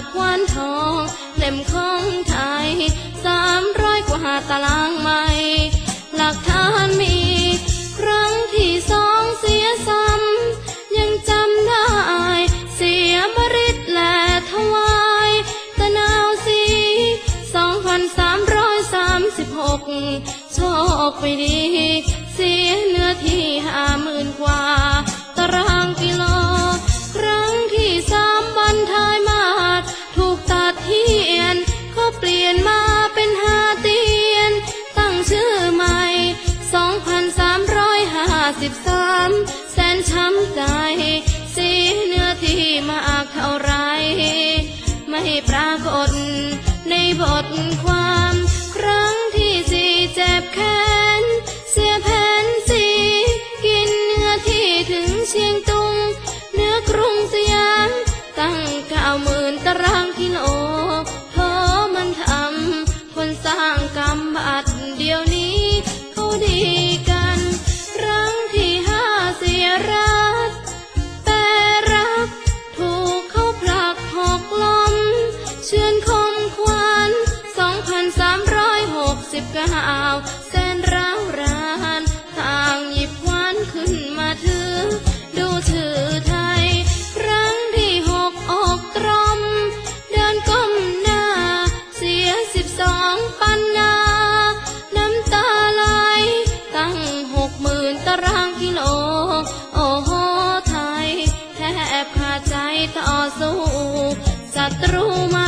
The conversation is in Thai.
ากวานทองเล่มของไทยสามร้อยกว่าตารางไมหลักฐานมี ครั้งที่สองเสียซ้ำยังจำได้ เสียบริษแลทวายตะนาวสีสองพันสามร้อยสามสิบหกโชคไปดี เสียเนื้อที่ห้าหมื่นกว่า เปลี่ยนมาเป็นหาเตียน ตั้งชื่อใหม่ 2,353 แสนช้ำใจ สีเนื้อที่มากเท่าไร ไม่ปรากฏในบทความ ครั้งที่สี่เจ็บแค้น เสียแผ่นสีกินเนื้อที่ถึงเชียง ดีกัน ครั้งที่ห้าเสียรัก แต่รักถูกเขาผลักหกล้มเชือนคมควันสองพันสามร้อยหกสิบเก้า ស៊ូសត្រូវ